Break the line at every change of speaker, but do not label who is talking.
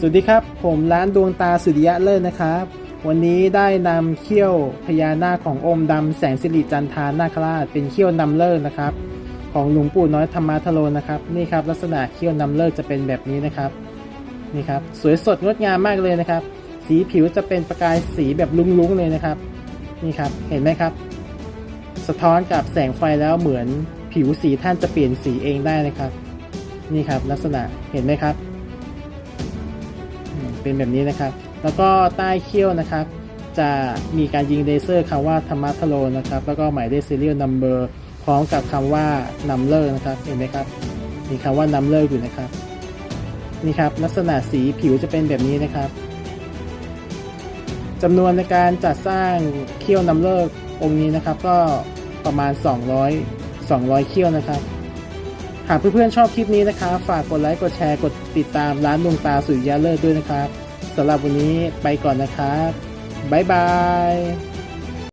สวัสดีครับ ผมร้านดวงตาสุริยะเลิศนะครับ วันนี้ได้นำเขี้ยวพญานาคขององค์ดำแสงสิริจันทานาคราชเป็นเขี้ยวนำเลิศนะครับ ของหลวงปู่น้อยธรรมาทโรนะครับนี่ครับลักษณะเขี้ยวนำเลิศจะเป็นแบบนี้นะครับนี่ครับสวยสดงดงามมากเลยนะครับ สีผิวจะเป็นประกายสีแบบลุ้งๆเลยนะครับนี่ครับเห็นไหมครับ สะท้อนกับแสงไฟแล้วเหมือนผิวสีท่านจะเปลี่ยนสีเองได้นะครับ นี่ครับลักษณะเห็นไหมครับ เป็นแบบนี้นะครับ แล้วก็ใต้เขี้ยวนะครับ จะมีการยิงเลเซอร์คำว่าธรรมะทโลนะครับ แล้วก็หมายเลข serial number พร้อมกับคำว่า number นะครับเห็นไหมครับ มีคำว่า number อยู่นะครับนี่ครับลักษณะสีผิวจะเป็นแบบนี้นะครับจำนวนในการจัดสร้างเขี้ยวนำเลิกองค์นี้นะครับ ก็ประมาณ 200 200 เขี้ยวนะครับ หากเพื่อนๆชอบคลิปนี้นะครับ ฝากกดไลค์กดแชร์กดติดตามร้านดวงตาสุริยะเลิศด้วยนะครับสำหรับวันนี้ไปก่อนนะครับบ๊ายบาย